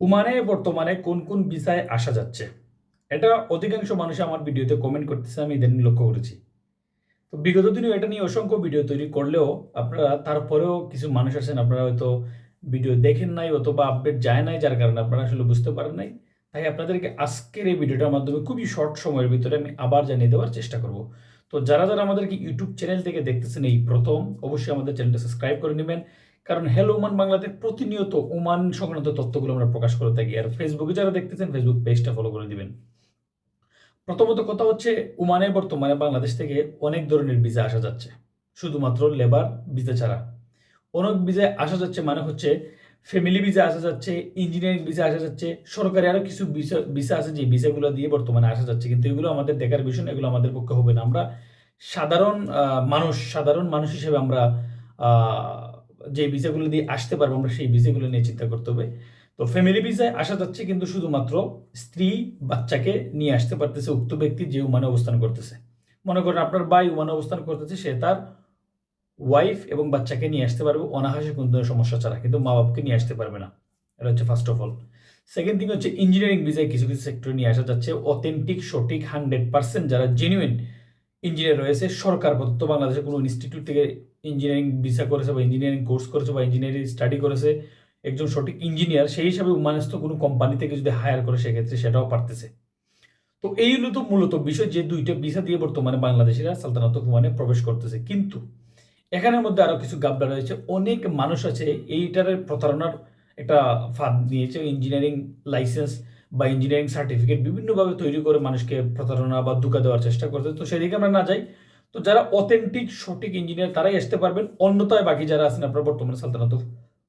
ওমানে বর্তমানে কোন কোন ভিসায় আসা যাচ্ছে? এটা অধিকাংশ মানুষ আমার ভিডিওতে কমেন্ট করতেছে, আমি ইদানিং লক্ষ্য করেছি। তো বিগত দিনেও এটা নিয়ে অসংখ্য ভিডিও তৈরি করলেও আপনারা, তারপরেও কিছু মানুষ আছেন, আপনারা হয়তো ভিডিও দেখেন নাই অথবা আপডেট যায় নাই, যার কারণে আপনারা আসলে বুঝতে পারেন নাই। তাই আপনাদেরকে আজকের এই ভিডিওটার মাধ্যমে খুবই শর্ট সময়ের ভিতরে আমি আবার জানিয়ে দেওয়ার চেষ্টা করব। তো যারা যারা আমাদেরকে ইউটিউব চ্যানেল থেকে দেখতেছেন, এই প্রথম, অবশ্যই আমাদের চ্যানেলটা সাবস্ক্রাইব করে নেবেন। কারণ হ্যালো ওমান বাংলাতে প্রতিনিয়ত ওমান সংক্রান্ত তথ্যগুলো আমরা প্রকাশ করে থাকি। আর ফেসবুকে যারা দেখতেছেন ফেসবুক পেজটা ফলো করে দিবেন। প্রথমত কথা হচ্ছে ওমানে বর্তমানে বাংলাদেশ থেকে অনেক ধরনের ভিসা আসা যাচ্ছে। শুধুমাত্র লেবার ভিসা ছাড়া। অনেক ভিসায় আসা যাচ্ছে মানে হচ্ছে ফ্যামিলি ভিসা আসা যাচ্ছে ইঞ্জিনিয়ারিং ভিসা আসা যাচ্ছে, সরকারি আরও কিছু ভিসা ভিসা আছে যে ভিসাগুলো দিয়ে বর্তমানে আসা যাচ্ছে। কিন্তু এগুলো আমাদের দেখার বিষয় এগুলো আমাদের পক্ষে হবে না। আমরা সাধারণ মানুষ সাধারণ মানুষ হিসেবে আমরা যে ভিসাগুলো দিয়ে আসতে পারব আমরা সেই ভিসাগুলো নিয়ে চিন্তা করতে হবে। তো ফ্যামিলি ভিসায় আসা যাচ্ছে কিন্তু শুধুমাত্র স্ত্রী বাচ্চাকে নিয়ে আসতে পারতেছে, উক্ত ব্যক্তি যে উমানে অবস্থান করতেছে। মনে করেন আপনার ভাই উমানে অবস্থান করতেছে, সে তার ওয়াইফ এবং বাচ্চাকে নিয়ে আসতে পারবে অনাহাসে কোনো ধরনের সমস্যা ছাড়া, কিন্তু মা বাবাকে নিয়ে আসতে পারবে না। এটা হচ্ছে first of all second thing হচ্ছে ইঞ্জিনিয়ারিং ভিসায় কিছু কিছু সেক্টরে নিয়ে আসা যাচ্ছে। অথেন্টিক সঠিক হান্ড্রেড পার্সেন্ট যারা জেনুইন ইঞ্জিনিয়ার রয়েছে, সরকার প্রদত্ত বাংলাদেশের কোনো ইনস্টিটিউট থেকে ইঞ্জিনিয়ারিং ভিসা করেছে বা ইঞ্জিনিয়ারিং কোর্স করেছে বা ইঞ্জিনিয়ারিং স্টাডি করেছে, একজন সঠিক ইঞ্জিনিয়ার সেই হিসাবে উমানস্থ কোনো কোম্পানি থেকে যদি হায়ার করে, সেক্ষেত্রে সেটাও পারতেছে। তো এই হলো তো মূলত বিষয়, যে দুইটা ভিসা দিয়ে বর্তমানে বাংলাদেশিরা সালতানাত ওমানে প্রবেশ করতেছে। কিন্তু এখানের মধ্যে আরও কিছু গাবলা রয়েছে। অনেক মানুষ আছে, এইটার প্রতারণার একটা ফাঁদ নিয়েছে ইঞ্জিনিয়ারিং লাইসেন্স বা ইঞ্জিনিয়ারিং সার্টিফিকেট বিভিন্নভাবে তৈরি করে মানুষকে প্রতারণা বা ধোকা দেওয়ার চেষ্টা করছে তো সেদিকে আমরা না যাই। তো যারা অথেন্টিক সঠিক ইঞ্জিনিয়ার তারাই আসতে পারবেন। অন্যতায় বাকি যারা আছেন আপনারা বর্তমানে সালতানাত।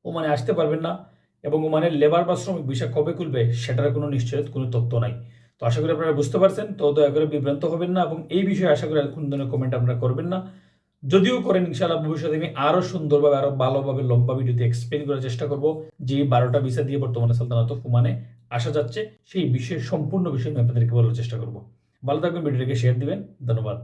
ওমানে আসতে পারবেন না এবং ওমানের লেবার বা শ্রমিক বিষয় কবে খুলবে সেটার কোনো নিশ্চয়ত কোনো তথ্য নাই। তো আশা করি আপনারা বুঝতে পারছেন। তো দয়া করে বিভ্রান্ত হবেন না এবং এই বিষয়ে আশা করি কোনো ধরনের কমেন্ট আপনারা করবেন না। যদিও করেন, ইনশাআল্লাহ ভবিষ্যতে আমি আরও সুন্দরভাবে আরও ভালোভাবে, লম্বা ভিডিওতে এক্সপ্লেন করার চেষ্টা করব যে বারোটা ভিসা দিয়ে বর্তমানে সালতানাত ফুমানে আসা যাচ্ছে। সেই বিষয়ে সম্পূর্ণ বিষয় আমি আপনাদেরকে বলার চেষ্টা করব। ভালো থাকবেন, ভিডিওটিকে শেয়ার দিবেন। ধন্যবাদ।